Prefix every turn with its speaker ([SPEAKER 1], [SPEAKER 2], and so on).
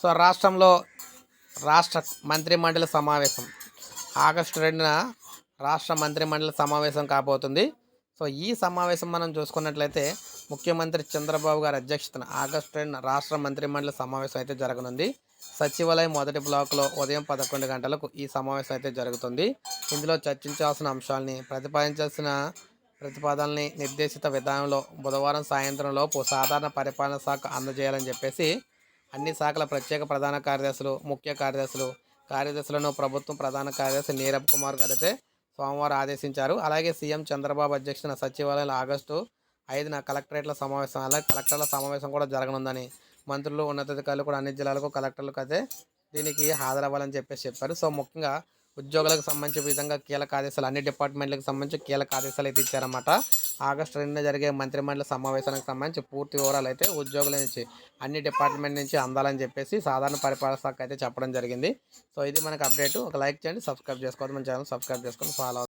[SPEAKER 1] So రాష్ట్రంలో రాష్ట్ర మంత్రిమండలి సమావేశం. ఆగస్టు రెండున రాష్ట్ర మంత్రిమండలి సమావేశం కాబోతుంది. సో ఈ సమావేశం మనం చూసుకున్నట్లయితే ముఖ్యమంత్రి చంద్రబాబు గారి అధ్యక్షతన ఆగస్టు రెండున రాష్ట్ర మంత్రిమండలి సమావేశం అయితే జరగనుంది. సచివాలయం మొదటి బ్లాక్లో ఉదయం పదకొండు గంటలకు ఈ సమావేశం అయితే జరుగుతుంది. ఇందులో చర్చించాల్సిన అంశాలని ప్రతిపాదించాల్సిన ప్రతిపాదనల్ని నిర్దేశిత విధానంలో బుధవారం సాయంత్రంలోపు సాధారణ పరిపాలన శాఖ అందజేయాలని చెప్పేసి అన్ని శాఖల ప్రత్యేక ప్రధాన కార్యదర్శులు ముఖ్య కార్యదర్శులు కార్యదర్శులను ప్రభుత్వం ప్రధాన కార్యదర్శి నీరబ్ కుమార్ గారు అయితే సోమవారం ఆదేశించారు. అలాగే సీఎం చంద్రబాబు అధ్యక్షతన సచివాలయంలో ఆగస్టు ఐదున కలెక్టరేట్ల సమావేశం అలాగే కలెక్టర్ల సమావేశం కూడా జరగనుందని మంత్రులు ఉన్నతాధికారులు కూడా అన్ని జిల్లాలకు కలెక్టర్లకు అయితే దీనికి హాజరవ్వాలని చెప్పేసి చెప్పారు. సో ముఖ్యంగా ఉద్యోగులకు సంబంధించిన విధంగా కీలక ఆదేశాలు అన్ని డిపార్ట్మెంట్లకు సంబంధించి కీలక ఆదేశాలు అయితే ఇచ్చారన్నమాట. ఆగస్టు రెండున జరిగే మంత్రిమండలి సమావేశానికి సంబంధించి పూర్తి వివరాలు అయితే ఉద్యోగుల నుంచి అన్ని డిపార్ట్మెంట్ నుంచి అందాలని చెప్పేసి సాధారణ పరిపాలన శాఖ అయితే చెప్పడం జరిగింది. సో ఇది మనకు అప్డేట్. ఒక లైక్ చేయండి సబ్స్క్రైబ్ చేసుకోవద్దు మన ఛానల్ సబ్స్క్రైబ్ చేసుకొని ఫాలో